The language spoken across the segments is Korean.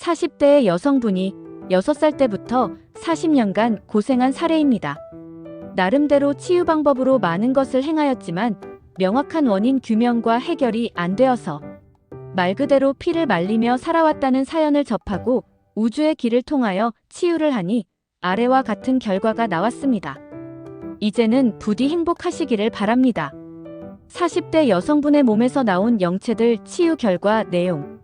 40대의 여성분이 6살 때부터 40년간 고생한 사례입니다. 나름대로 치유 방법으로 많은 것을 행하였지만 명확한 원인 규명과 해결이 안 되어서 말 그대로 피를 말리며 살아왔다는 사연을 접하고 우주의 길을 통하여 치유를 하니 아래와 같은 결과가 나왔습니다. 이제는 부디 행복하시기를 바랍니다. 40대 여성분의 몸에서 나온 영체들 치유 결과 내용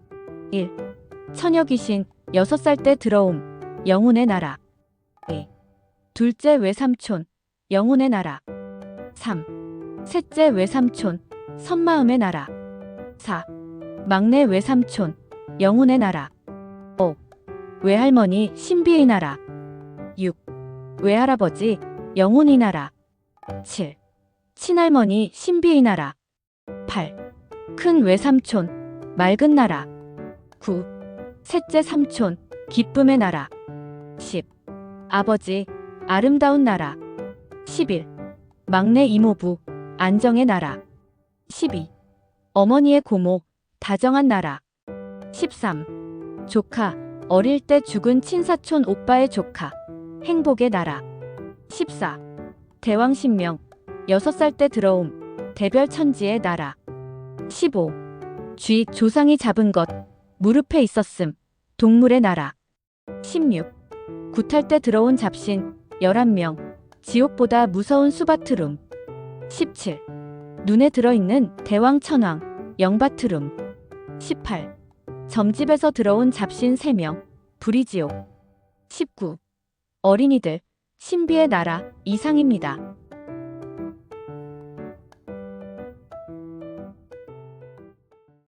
1. 처녀 귀신 6살 때 들어옴 영혼의 나라 2. 둘째 외삼촌 영혼의 나라 3. 셋째 외삼촌 선마음의 나라 4. 막내 외삼촌 영혼의 나라 5. 외할머니 신비의 나라 6. 외할아버지 영혼의 나라 7. 친할머니 신비의 나라 8. 큰 외삼촌 맑은 나라 9. 셋째 삼촌 기쁨의 나라 10. 아버지 아름다운 나라 11. 막내 이모부 안정의 나라 12. 어머니의 고모 다정한 나라 13. 조카 어릴 때 죽은 친사촌 오빠의 조카 행복의 나라 14. 대왕신명 6살 때 들어옴 대별 천지의 나라 15. 쥐 조상이 잡은 것 무릎에 있었음 동물의 나라 16. 구탈 때 들어온 잡신 11명 지옥보다 무서운 수바트룸 17. 눈에 들어있는 대왕 천왕 영바트룸 18. 점집에서 들어온 잡신 3명 불이지옥 19. 어린이들 신비의 나라 이상입니다.